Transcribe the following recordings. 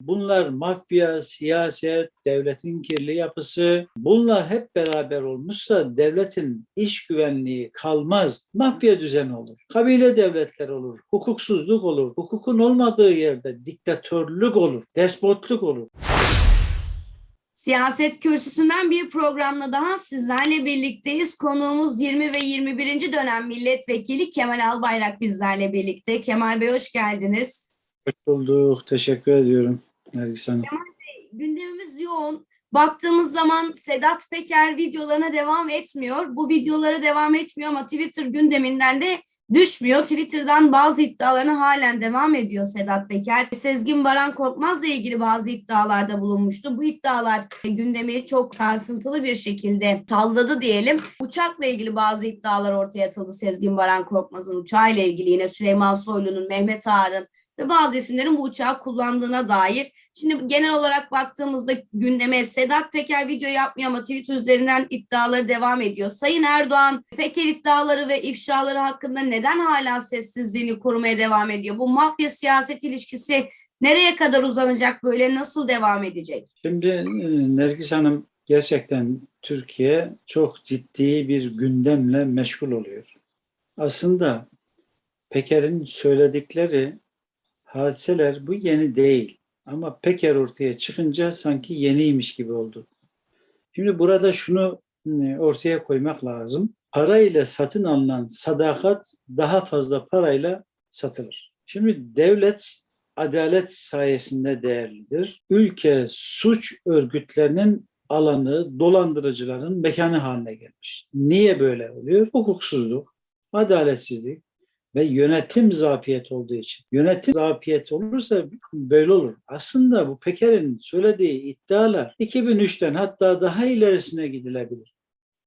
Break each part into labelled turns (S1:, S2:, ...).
S1: Bunlar mafya, siyaset, devletin kirli yapısı. Bunlar hep beraber olmuşsa devletin iş güvenliği kalmaz. Mafya düzeni olur. Kabile devletler olur. Hukuksuzluk olur. Hukukun olmadığı yerde diktatörlük olur. Despotluk olur.
S2: Siyaset kürsüsünden bir programla daha sizlerle birlikteyiz. Konuğumuz 20 ve 21. dönem milletvekili Kemal Albayrak bizlerle birlikte. Kemal Bey hoş geldiniz.
S1: Hoş bulduk. Teşekkür ediyorum Nergis Hanım.
S2: Gündemimiz yoğun. Baktığımız zaman Sedat Peker videolarına devam etmiyor. Bu videolara devam etmiyor ama Twitter gündeminden de düşmüyor. Twitter'dan bazı iddialarına halen devam ediyor Sedat Peker. Sezgin Baran Korkmaz'la ilgili bazı iddialarda bulunmuştu. Bu iddialar gündemi çok sarsıntılı bir şekilde salladı diyelim. Uçakla ilgili bazı iddialar ortaya atıldı. Sezgin Baran Korkmaz'ın uçağıyla ilgili yine Süleyman Soylu'nun, Mehmet Ağar'ın ve bazı isimlerin bu uçağı kullandığına dair. Şimdi genel olarak baktığımızda gündeme Sedat Peker video yapmıyor ama tweet üzerinden iddiaları devam ediyor. Sayın Erdoğan Peker iddiaları ve ifşaları hakkında neden hala sessizliğini korumaya devam ediyor? Bu mafya siyaset ilişkisi nereye kadar uzanacak böyle nasıl devam edecek?
S1: Şimdi e, Nergis Hanım gerçekten Türkiye çok ciddi bir gündemle meşgul oluyor. Aslında Peker'in söyledikleri hadiseler bu yeni değil. Ama Peker ortaya çıkınca sanki yeniymiş gibi oldu. Şimdi burada şunu e, ortaya koymak lazım. Parayla satın alınan sadakat daha fazla parayla satılır. Şimdi devlet adalet sayesinde değerlidir. Ülke suç örgütlerinin alanı, dolandırıcıların mekanı haline gelmiş. Niye böyle oluyor? Hukuksuzluk, adaletsizlik ve yönetim zafiyet olduğu için. Yönetim zafiyet olursa böyle olur. Aslında bu Peker'in söylediği iddialar 2003'ten hatta daha ilerisine gidilebilir.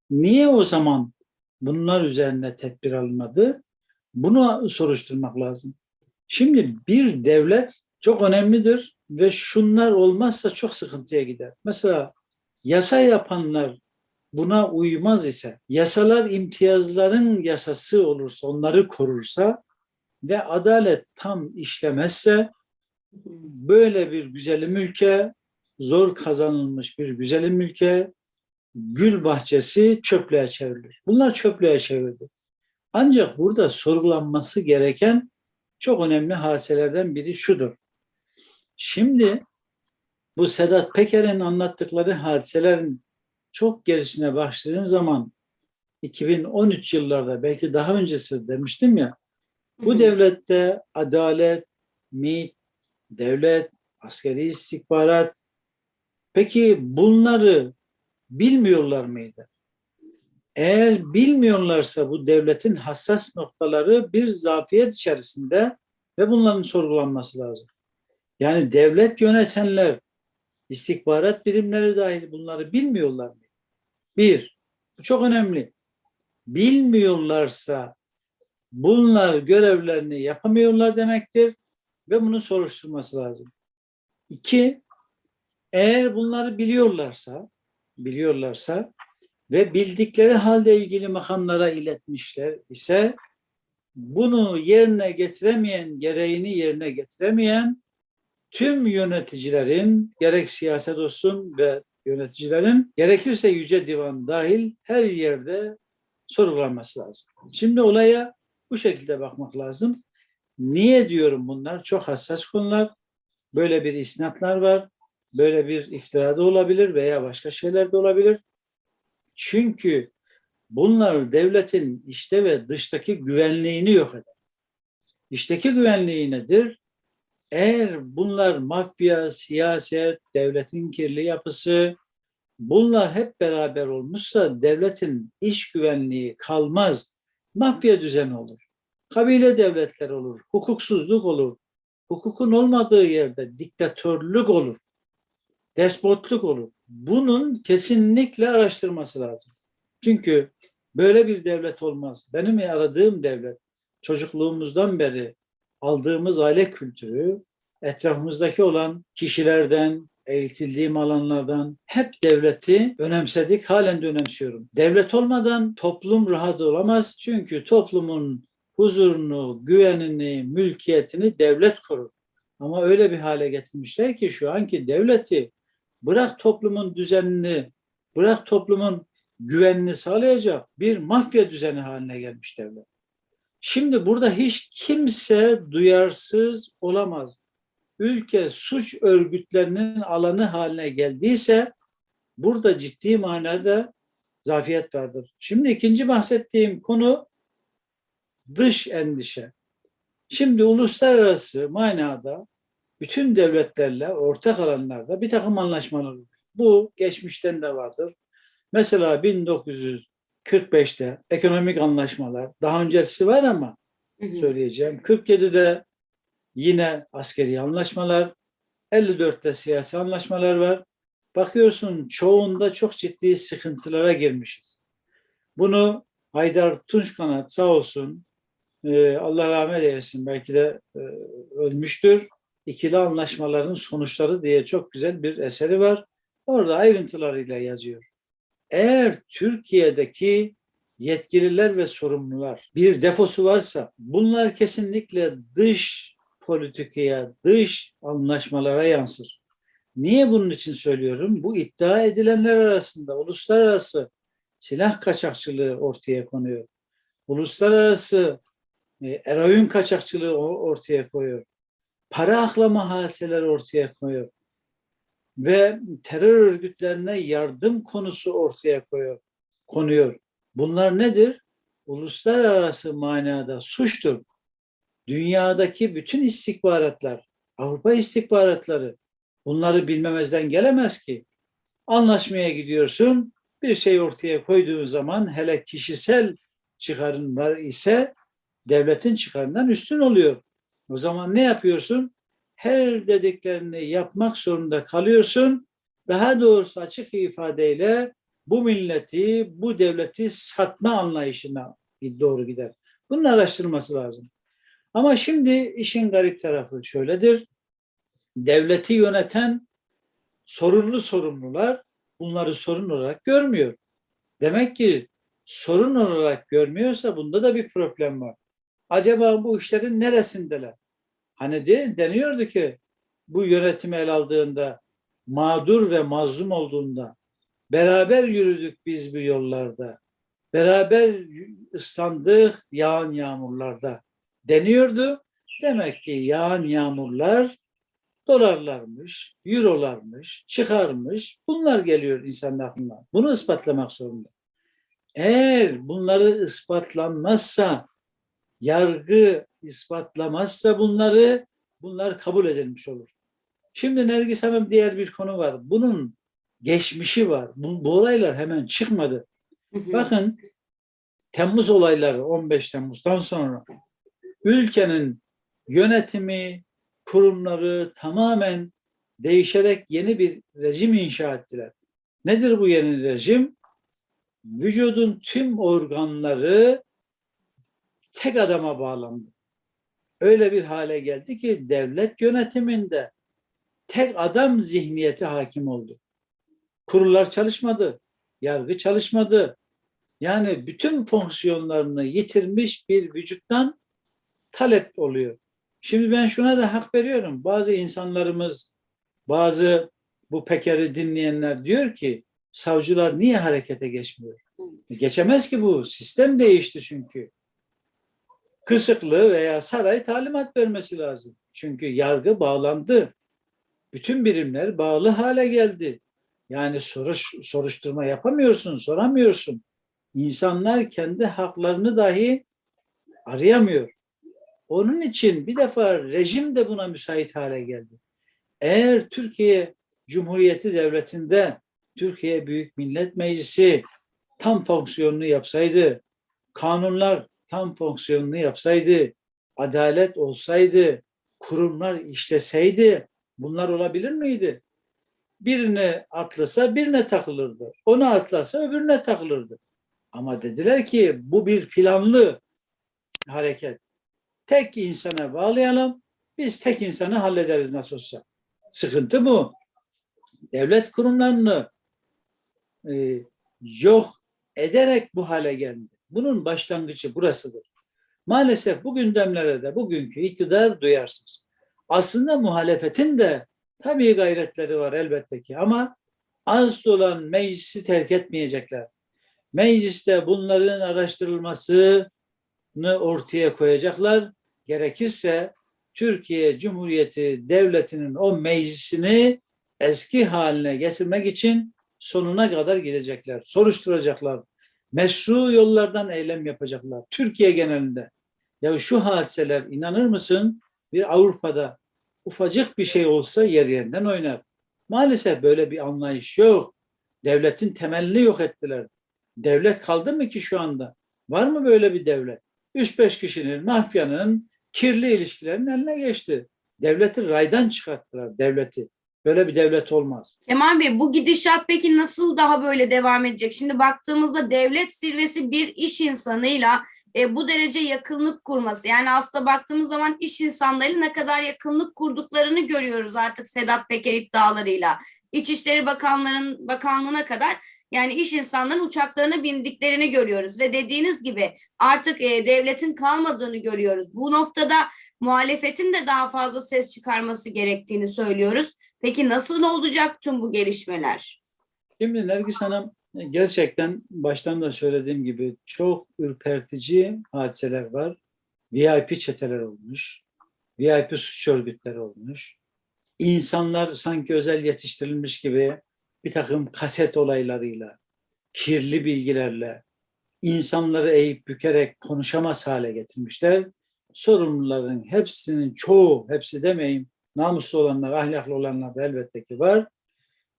S1: Niye o zaman bunlar üzerine tedbir alınmadı? Bunu soruşturmak lazım. Şimdi bir devlet çok önemlidir ve şunlar olmazsa çok sıkıntıya gider. Mesela yasa yapanlar buna uymaz ise, yasalar imtiyazların yasası olursa, onları korursa ve adalet tam işlemezse böyle bir güzelim ülke, zor kazanılmış bir güzelim ülke, gül bahçesi çöplüğe çevrilir. Bunlar çöplüğe çevirdi. Ancak burada sorgulanması gereken çok önemli hadiselerden biri şudur. Şimdi bu Sedat Peker'in anlattıkları hadiselerin çok gerisine başladığın zaman 2013 yıllarda belki daha öncesi demiştim ya bu devlette adalet, MİT, devlet, askeri istihbarat peki bunları bilmiyorlar mıydı? Eğer bilmiyorlarsa bu devletin hassas noktaları bir zafiyet içerisinde ve bunların sorgulanması lazım. Yani devlet yönetenler, istihbarat birimleri dahil bunları bilmiyorlar mı? Bir, bu çok önemli. Bilmiyorlarsa bunlar görevlerini yapamıyorlar demektir ve bunu soruşturması lazım. İki, eğer bunları biliyorlarsa, biliyorlarsa ve bildikleri halde ilgili makamlara iletmişler ise bunu yerine getiremeyen, gereğini yerine getiremeyen tüm yöneticilerin gerek siyaset olsun ve yöneticilerin gerekirse Yüce Divan dahil her yerde sorgulanması lazım. Şimdi olaya bu şekilde bakmak lazım. Niye diyorum bunlar? Çok hassas konular. Böyle bir isnatlar var. Böyle bir iftirada olabilir veya başka şeyler de olabilir. Çünkü bunlar devletin işte ve dıştaki güvenliğini yok eder. İçteki güvenliği nedir? Eğer bunlar mafya, siyaset, devletin kirli yapısı, bunlar hep beraber olmuşsa devletin iş güvenliği kalmaz. Mafya düzeni olur. Kabile devletler olur. Hukuksuzluk olur. Hukukun olmadığı yerde diktatörlük olur. Despotluk olur. Bunun kesinlikle araştırması lazım. Çünkü böyle bir devlet olmaz. Benim aradığım devlet çocukluğumuzdan beri aldığımız aile kültürü etrafımızdaki olan kişilerden, eğitildiğim alanlardan hep devleti önemsedik, halen de önemsiyorum. Devlet olmadan toplum rahat olamaz. Çünkü toplumun huzurunu, güvenini, mülkiyetini devlet korur. Ama öyle bir hale getirmişler ki şu anki devleti bırak toplumun düzenini, bırak toplumun güvenini sağlayacak bir mafya düzeni haline gelmiş devlet. Şimdi burada hiç kimse duyarsız olamaz. Ülke suç örgütlerinin alanı haline geldiyse burada ciddi manada zafiyet vardır. Şimdi ikinci bahsettiğim konu dış endişe. Şimdi uluslararası manada bütün devletlerle ortak alanlarda bir takım anlaşmalar. Bu geçmişten de vardır. Mesela 1945'te ekonomik anlaşmalar, daha öncesi var ama
S2: Hı hı.
S1: söyleyeceğim. 47'de yine askeri anlaşmalar, 54'te siyasi anlaşmalar var. Bakıyorsun çoğunda çok ciddi sıkıntılara girmişiz. Bunu Haydar Tunçkanat sağ olsun, e, Allah rahmet eylesin belki de e, ölmüştür. İkili anlaşmaların sonuçları diye çok güzel bir eseri var. Orada ayrıntılarıyla yazıyor. Eğer Türkiye'deki yetkililer ve sorumlular bir defosu varsa bunlar kesinlikle dış politikaya, dış anlaşmalara yansır. Niye bunun için söylüyorum? Bu iddia edilenler arasında uluslararası silah kaçakçılığı ortaya konuyor. Uluslararası e, eroin kaçakçılığı ortaya koyuyor. Para aklama hadiseleri ortaya koyuyor. Ve terör örgütlerine yardım konusu ortaya koyuyor, konuyor. Bunlar nedir? Uluslararası manada suçtur. Dünyadaki bütün istihbaratlar, Avrupa istihbaratları bunları bilmemezden gelemez ki. Anlaşmaya gidiyorsun, bir şey ortaya koyduğun zaman hele kişisel çıkarın var ise devletin çıkarından üstün oluyor. O zaman ne yapıyorsun? Her dediklerini yapmak zorunda kalıyorsun. Daha doğrusu açık ifadeyle bu milleti, bu devleti satma anlayışına doğru gider. Bunun araştırılması lazım. Ama şimdi işin garip tarafı şöyledir. Devleti yöneten sorunlu sorumlular bunları sorun olarak görmüyor. Demek ki sorun olarak görmüyorsa bunda da bir problem var. Acaba bu işlerin neresindeler? Hani de, deniyordu ki bu yönetimi el aldığında mağdur ve mazlum olduğunda beraber yürüdük biz bu yollarda. Beraber ıslandık yağan yağmurlarda deniyordu. Demek ki yağan yağmurlar dolarlarmış, eurolarmış, çıkarmış. Bunlar geliyor insanın aklına. Bunu ispatlamak zorunda. Eğer bunları ispatlanmazsa, yargı ispatlamazsa bunları, bunlar kabul edilmiş olur. Şimdi Nergis Hanım diğer bir konu var. Bunun geçmişi var. Bu, bu olaylar hemen çıkmadı.
S2: Hı hı.
S1: Bakın Temmuz olayları 15 Temmuz'dan sonra ülkenin yönetimi, kurumları tamamen değişerek yeni bir rejim inşa ettiler. Nedir bu yeni rejim? Vücudun tüm organları tek adama bağlandı. Öyle bir hale geldi ki devlet yönetiminde tek adam zihniyeti hakim oldu. Kurullar çalışmadı, yargı çalışmadı. Yani bütün fonksiyonlarını yitirmiş bir vücuttan talep oluyor. Şimdi ben şuna da hak veriyorum. Bazı insanlarımız, bazı bu Peker'i dinleyenler diyor ki savcılar niye harekete geçmiyor? Geçemez ki bu. Sistem değişti çünkü. Kısıklı veya saray talimat vermesi lazım. Çünkü yargı bağlandı. Bütün birimler bağlı hale geldi. Yani soruş, soruşturma yapamıyorsun, soramıyorsun. İnsanlar kendi haklarını dahi arayamıyor. Onun için bir defa rejim de buna müsait hale geldi. Eğer Türkiye Cumhuriyeti Devleti'nde Türkiye Büyük Millet Meclisi tam fonksiyonunu yapsaydı, kanunlar tam fonksiyonunu yapsaydı, adalet olsaydı, kurumlar işleseydi bunlar olabilir miydi? Birine atlasa birine takılırdı. Ona atlasa öbürüne takılırdı. Ama dediler ki bu bir planlı hareket tek insana bağlayalım. Biz tek insanı hallederiz nasıl olsa. Sıkıntı bu. Devlet kurumlarını e, yok ederek bu hale geldi. Bunun başlangıcı burasıdır. Maalesef bu gündemlere de bugünkü iktidar duyarsız. Aslında muhalefetin de tabii gayretleri var elbette ki ama az olan meclisi terk etmeyecekler. Mecliste bunların araştırılmasını ortaya koyacaklar. Gerekirse Türkiye Cumhuriyeti Devleti'nin o meclisini eski haline getirmek için sonuna kadar gidecekler. Soruşturacaklar. Meşru yollardan eylem yapacaklar. Türkiye genelinde. Ya şu hadiseler inanır mısın bir Avrupa'da ufacık bir şey olsa yer yerinden oynar. Maalesef böyle bir anlayış yok. Devletin temelini yok ettiler. Devlet kaldı mı ki şu anda? Var mı böyle bir devlet? 3-5 kişinin, mafyanın kirli ilişkilerin eline geçti. Devleti raydan çıkarttılar devleti. Böyle bir devlet olmaz.
S2: Kemal Bey bu gidişat peki nasıl daha böyle devam edecek? Şimdi baktığımızda devlet zirvesi bir iş insanıyla e, bu derece yakınlık kurması. Yani aslında baktığımız zaman iş insanlarıyla ne kadar yakınlık kurduklarını görüyoruz artık Sedat Peker iddialarıyla. İçişleri Bakanların Bakanlığına kadar yani iş insanların uçaklarına bindiklerini görüyoruz ve dediğiniz gibi artık e, devletin kalmadığını görüyoruz. Bu noktada muhalefetin de daha fazla ses çıkarması gerektiğini söylüyoruz. Peki nasıl olacak tüm bu gelişmeler?
S1: Şimdi Nergis Hanım gerçekten baştan da söylediğim gibi çok ürpertici hadiseler var. VIP çeteler olmuş. VIP suç örgütleri olmuş. İnsanlar sanki özel yetiştirilmiş gibi bir takım kaset olaylarıyla, kirli bilgilerle insanları eğip bükerek konuşamaz hale getirmişler. Sorumluların hepsinin çoğu, hepsi demeyeyim, namuslu olanlar, ahlaklı olanlar da elbette ki var.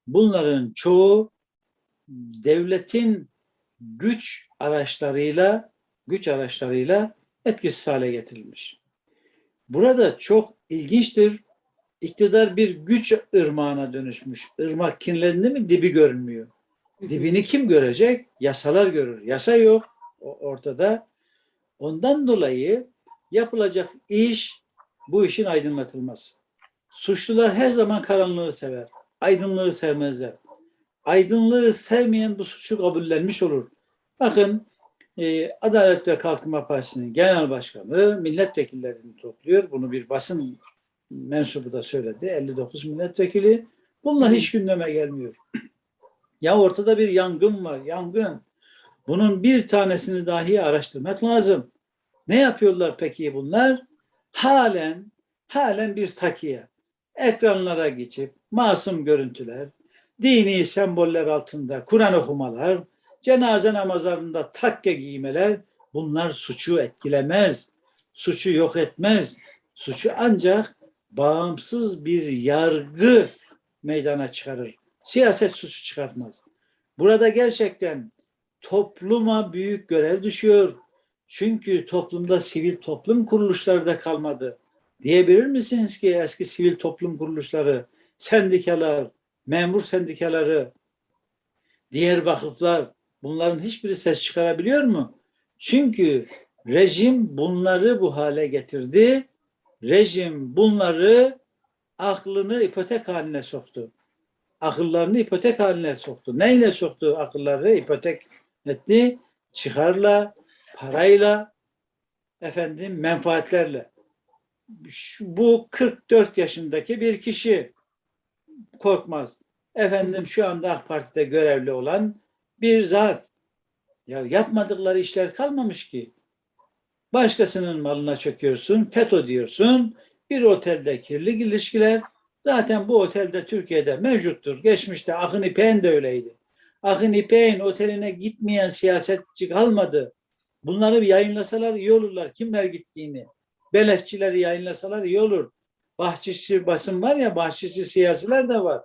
S1: Bunların çoğu devletin güç araçlarıyla güç araçlarıyla etkisiz hale getirilmiş. Burada çok ilginçtir. İktidar bir güç ırmağına dönüşmüş. Irmak kirlendi mi dibi görünmüyor. Dibini kim görecek? Yasalar görür. Yasa yok ortada. Ondan dolayı yapılacak iş bu işin aydınlatılması. Suçlular her zaman karanlığı sever. Aydınlığı sevmezler. Aydınlığı sevmeyen bu suçu kabullenmiş olur. Bakın e, Adalet ve Kalkınma Partisi'nin genel başkanı milletvekillerini topluyor. Bunu bir basın mensubu da söyledi. 59 milletvekili. Bunlar hiç gündeme gelmiyor. Ya ortada bir yangın var, yangın. Bunun bir tanesini dahi araştırmak lazım. Ne yapıyorlar peki bunlar? Halen, halen bir takiye. Ekranlara geçip masum görüntüler, dini semboller altında Kur'an okumalar, cenaze namazlarında takke giymeler bunlar suçu etkilemez. Suçu yok etmez. Suçu ancak bağımsız bir yargı meydana çıkarır. Siyaset suçu çıkartmaz. Burada gerçekten topluma büyük görev düşüyor. Çünkü toplumda sivil toplum kuruluşları da kalmadı. Diyebilir misiniz ki eski sivil toplum kuruluşları, sendikalar, memur sendikaları, diğer vakıflar bunların hiçbiri ses çıkarabiliyor mu? Çünkü rejim bunları bu hale getirdi. Rejim bunları aklını ipotek haline soktu. Akıllarını ipotek haline soktu. Neyle soktu akılları ipotek etti? Çıkarla, parayla, efendim menfaatlerle. Bu 44 yaşındaki bir kişi korkmaz. Efendim şu anda AK Parti'de görevli olan bir zat. Ya yapmadıkları işler kalmamış ki. Başkasının malına çöküyorsun, FETÖ diyorsun. Bir otelde kirli ilişkiler. Zaten bu otelde Türkiye'de mevcuttur. Geçmişte Akın İpek'in de öyleydi. Akın İpek'in oteline gitmeyen siyasetçi kalmadı. Bunları yayınlasalar iyi olurlar. Kimler gittiğini. Beleşçileri yayınlasalar iyi olur. Bahçesi basın var ya, bahçesi siyasiler de var.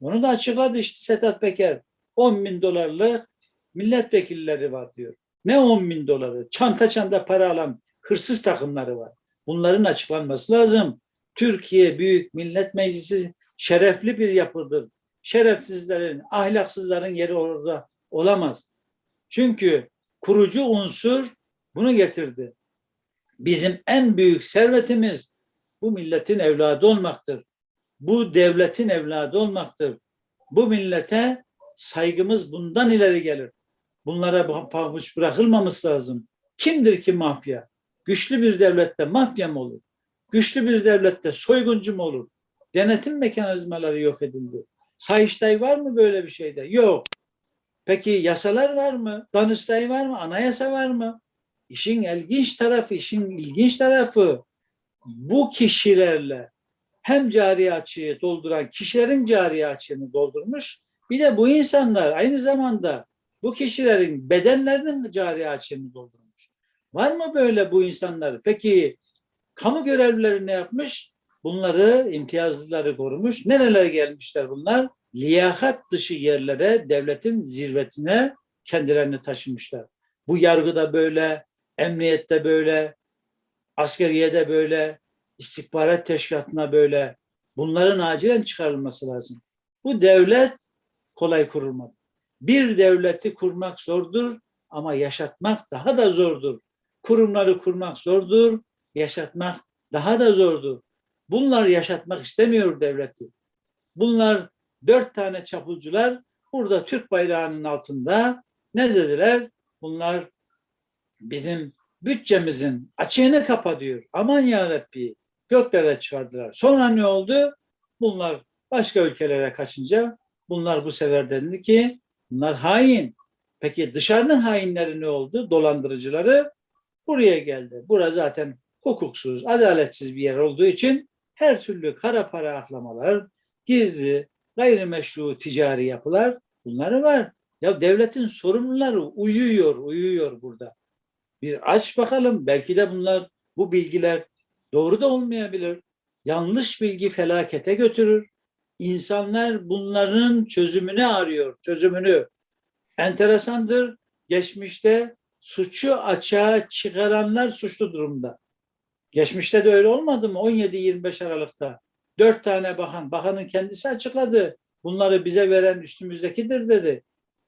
S1: Onu da açıkladı işte Sedat Peker. 10 bin dolarlık milletvekilleri var diyor. Ne 10 bin doları? Çanta çanta para alan hırsız takımları var. Bunların açıklanması lazım. Türkiye Büyük Millet Meclisi şerefli bir yapıdır. Şerefsizlerin, ahlaksızların yeri orada olamaz. Çünkü kurucu unsur bunu getirdi. Bizim en büyük servetimiz bu milletin evladı olmaktır. Bu devletin evladı olmaktır. Bu millete saygımız bundan ileri gelir. Bunlara pabuç bırakılmaması lazım. Kimdir ki mafya? Güçlü bir devlette mafya mı olur? Güçlü bir devlette soyguncu mu olur? Denetim mekanizmaları yok edildi. Sayıştay var mı böyle bir şeyde? Yok. Peki yasalar var mı? Danıştay var mı? Anayasa var mı? İşin ilginç tarafı, işin ilginç tarafı bu kişilerle hem cari açığı dolduran kişilerin cari açığını doldurmuş. Bir de bu insanlar aynı zamanda bu kişilerin bedenlerinin cari açığını doldurmuş. Var mı böyle bu insanlar? Peki kamu görevlileri ne yapmış? Bunları, imtiyazlıları korumuş. Nerelere gelmişler bunlar? Liyakat dışı yerlere, devletin zirvetine kendilerini taşımışlar. Bu yargıda böyle, emniyette böyle, askeriyede böyle, istihbarat teşkilatına böyle. Bunların acilen çıkarılması lazım. Bu devlet kolay kurulmadı. Bir devleti kurmak zordur ama yaşatmak daha da zordur. Kurumları kurmak zordur, yaşatmak daha da zordur. Bunlar yaşatmak istemiyor devleti. Bunlar dört tane çapulcular burada Türk bayrağının altında ne dediler? Bunlar bizim bütçemizin açığını kapatıyor. Aman ya Rabbi göklere çıkardılar. Sonra ne oldu? Bunlar başka ülkelere kaçınca bunlar bu sefer denildi ki bunlar hain. Peki dışarının hainleri ne oldu? Dolandırıcıları buraya geldi. Bura zaten hukuksuz, adaletsiz bir yer olduğu için her türlü kara para aklamalar, gizli, gayrimeşru ticari yapılar bunları var. Ya devletin sorumluları uyuyor, uyuyor burada. Bir aç bakalım. Belki de bunlar, bu bilgiler doğru da olmayabilir. Yanlış bilgi felakete götürür. İnsanlar bunların çözümünü arıyor, çözümünü. Enteresandır. Geçmişte suçu açığa çıkaranlar suçlu durumda. Geçmişte de öyle olmadı mı? 17-25 Aralık'ta dört tane bakan, bakanın kendisi açıkladı. Bunları bize veren üstümüzdekidir dedi.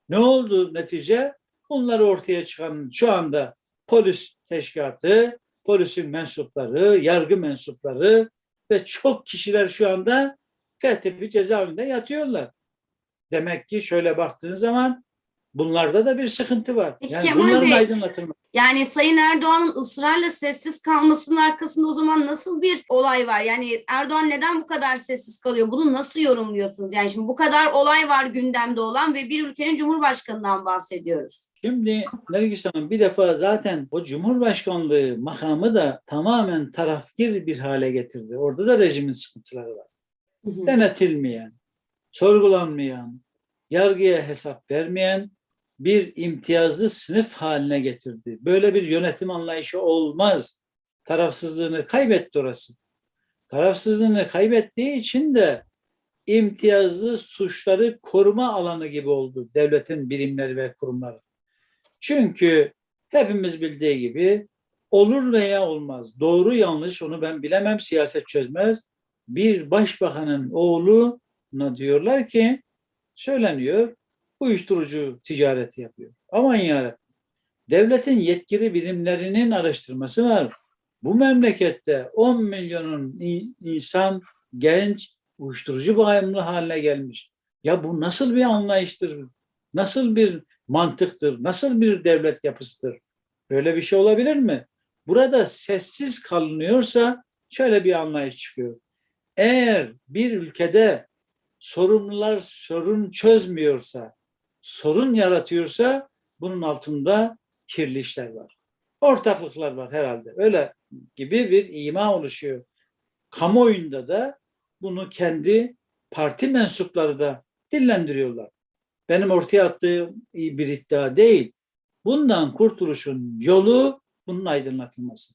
S1: Ne oldu netice? Bunları ortaya çıkan şu anda polis teşkilatı, polisin mensupları, yargı mensupları ve çok kişiler şu anda Fethiye cezaevinde yatıyorlar. Demek ki şöyle baktığın zaman bunlarda da bir sıkıntı var.
S2: Peki
S1: Yani
S2: Kemal
S1: bunların
S2: Bey,
S1: aydınlatılması.
S2: Yani Sayın Erdoğan'ın ısrarla sessiz kalmasının arkasında o zaman nasıl bir olay var? Yani Erdoğan neden bu kadar sessiz kalıyor? Bunu nasıl yorumluyorsunuz? Yani şimdi bu kadar olay var gündemde olan ve bir ülkenin cumhurbaşkanından bahsediyoruz.
S1: Şimdi Nergis Hanım bir defa zaten o Cumhurbaşkanlığı makamı da tamamen tarafgir bir hale getirdi. Orada da rejimin sıkıntıları var. Denetilmeyen, sorgulanmayan, yargıya hesap vermeyen bir imtiyazlı sınıf haline getirdi. Böyle bir yönetim anlayışı olmaz. Tarafsızlığını kaybetti orası. Tarafsızlığını kaybettiği için de imtiyazlı suçları koruma alanı gibi oldu devletin birimleri ve kurumları. Çünkü hepimiz bildiği gibi olur veya olmaz. Doğru yanlış onu ben bilemem siyaset çözmez. Bir başbakanın oğluna diyorlar ki söyleniyor uyuşturucu ticareti yapıyor. Aman yarabbim. Devletin yetkili birimlerinin araştırması var. Bu memlekette 10 milyonun in- insan genç uyuşturucu bağımlı haline gelmiş. Ya bu nasıl bir anlayıştır? Nasıl bir mantıktır? Nasıl bir devlet yapısıdır? Böyle bir şey olabilir mi? Burada sessiz kalınıyorsa şöyle bir anlayış çıkıyor. Eğer bir ülkede sorumlular sorun çözmüyorsa, sorun yaratıyorsa bunun altında kirli işler var. Ortaklıklar var herhalde. Öyle gibi bir ima oluşuyor. Kamuoyunda da bunu kendi parti mensupları da dillendiriyorlar. Benim ortaya attığım bir iddia değil. Bundan kurtuluşun yolu bunun aydınlatılması.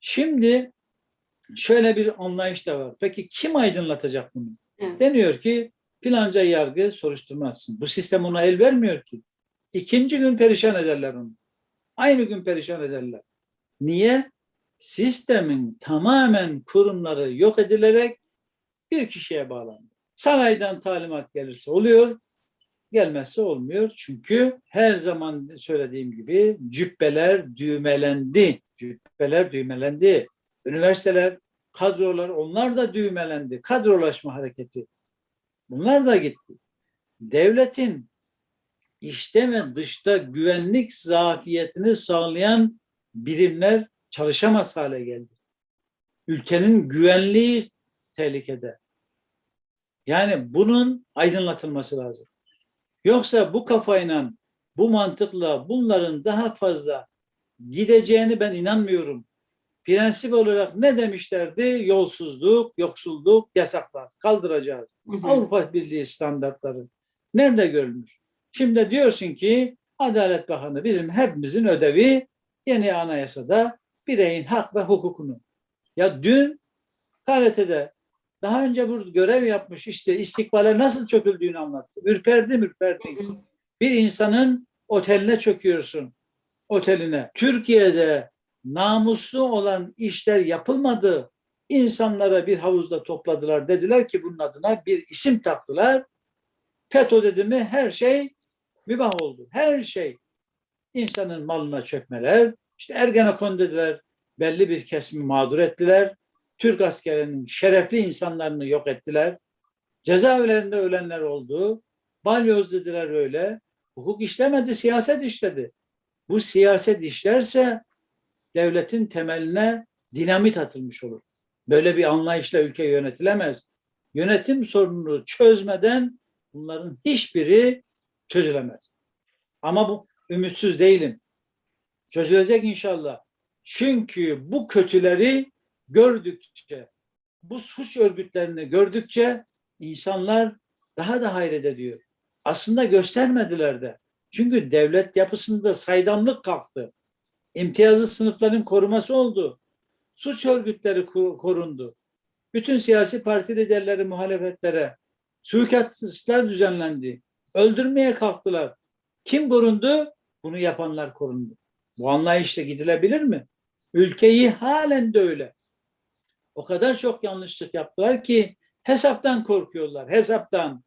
S1: Şimdi şöyle bir anlayış da var. Peki kim aydınlatacak bunu?
S2: Evet.
S1: Deniyor ki filanca yargı soruşturmazsın. Bu sistem ona el vermiyor ki. İkinci gün perişan ederler onu. Aynı gün perişan ederler. Niye? Sistemin tamamen kurumları yok edilerek bir kişiye bağlandı. Saraydan talimat gelirse oluyor, gelmezse olmuyor. Çünkü her zaman söylediğim gibi cübbeler düğmelendi. Cübbeler düğmelendi. Üniversiteler, kadrolar onlar da düğmelendi. Kadrolaşma hareketi. Bunlar da gitti. Devletin içte ve dışta güvenlik zafiyetini sağlayan birimler çalışamaz hale geldi. Ülkenin güvenliği tehlikede. Yani bunun aydınlatılması lazım. Yoksa bu kafayla, bu mantıkla bunların daha fazla gideceğini ben inanmıyorum. Prensip olarak ne demişlerdi? Yolsuzluk, yoksulluk, yasaklar. Kaldıracağız.
S2: Hı hı.
S1: Avrupa Birliği standartları. Nerede görülmüş? Şimdi diyorsun ki Adalet Bakanı bizim hepimizin ödevi yeni anayasada bireyin hak ve hukukunu. Ya dün KRT'de daha önce burada görev yapmış işte istikbale nasıl çöküldüğünü anlattı. Ürperdim ürperdim. Bir insanın oteline çöküyorsun. Oteline. Türkiye'de namuslu olan işler yapılmadı. İnsanlara bir havuzda topladılar. Dediler ki bunun adına bir isim taktılar. FETÖ dedi mi her şey mübah oldu. Her şey. İnsanın malına çökmeler. İşte Ergenekon dediler. Belli bir kesimi mağdur ettiler. Türk askerinin şerefli insanlarını yok ettiler. Cezaevlerinde ölenler oldu. Balyoz dediler öyle. Hukuk işlemedi, siyaset işledi. Bu siyaset işlerse devletin temeline dinamit atılmış olur. Böyle bir anlayışla ülke yönetilemez. Yönetim sorununu çözmeden bunların hiçbiri çözülemez. Ama bu ümitsiz değilim. Çözülecek inşallah. Çünkü bu kötüleri gördükçe, bu suç örgütlerini gördükçe insanlar daha da hayret ediyor. Aslında göstermediler de. Çünkü devlet yapısında saydamlık kalktı. İmtiyazlı sınıfların koruması oldu. Suç örgütleri ko- korundu. Bütün siyasi parti liderleri muhalefetlere suikastlar düzenlendi. Öldürmeye kalktılar. Kim korundu? Bunu yapanlar korundu. Bu anlayışla gidilebilir mi? Ülkeyi halen de öyle. O kadar çok yanlışlık yaptılar ki hesaptan korkuyorlar. Hesaptan.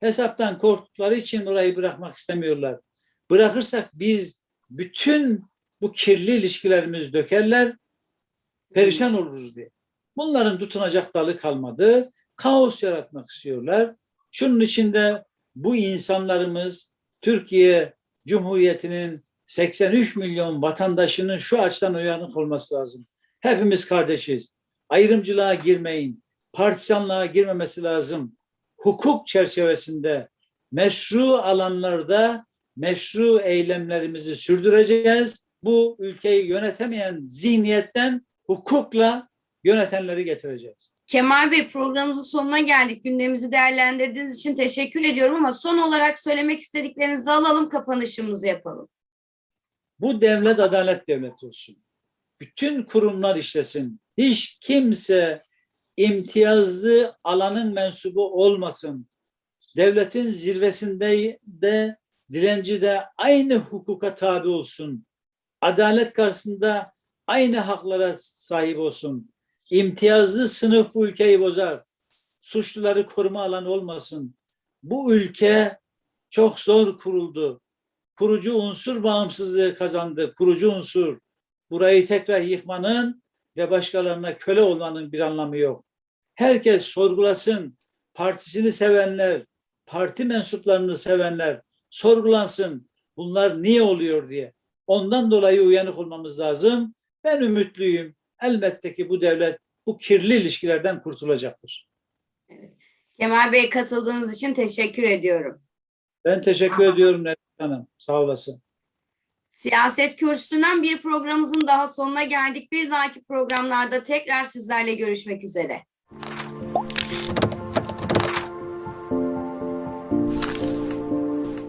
S1: Hesaptan korktukları için orayı bırakmak istemiyorlar. Bırakırsak biz bütün bu kirli ilişkilerimiz dökerler, perişan oluruz diye. Bunların tutunacak dalı kalmadı. Kaos yaratmak istiyorlar. Şunun içinde bu insanlarımız Türkiye Cumhuriyeti'nin 83 milyon vatandaşının şu açıdan uyanık olması lazım. Hepimiz kardeşiz. Ayrımcılığa girmeyin. Partisanlığa girmemesi lazım. Hukuk çerçevesinde meşru alanlarda meşru eylemlerimizi sürdüreceğiz. Bu ülkeyi yönetemeyen zihniyetten hukukla yönetenleri getireceğiz.
S2: Kemal Bey programımızın sonuna geldik. Gündemimizi değerlendirdiğiniz için teşekkür ediyorum ama son olarak söylemek istediklerinizi de alalım, kapanışımızı yapalım.
S1: Bu devlet adalet devleti olsun. Bütün kurumlar işlesin. Hiç kimse imtiyazlı alanın mensubu olmasın. Devletin zirvesinde de dilenci de aynı hukuka tabi olsun. Adalet karşısında aynı haklara sahip olsun. İmtiyazlı sınıf bu ülkeyi bozar. Suçluları koruma alanı olmasın. Bu ülke çok zor kuruldu. Kurucu unsur bağımsızlığı kazandı. Kurucu unsur. Burayı tekrar yıkmanın ve başkalarına köle olmanın bir anlamı yok. Herkes sorgulasın. Partisini sevenler, parti mensuplarını sevenler sorgulansın. Bunlar niye oluyor diye. Ondan dolayı uyanık olmamız lazım. Ben ümitliyim. Elbette ki bu devlet bu kirli ilişkilerden kurtulacaktır.
S2: Kemal Bey katıldığınız için teşekkür ediyorum.
S1: Ben teşekkür ediyorum Nermin Hanım. Sağ olasın.
S2: Siyaset Kürsüsü'nden bir programımızın daha sonuna geldik. Bir dahaki programlarda tekrar sizlerle görüşmek üzere.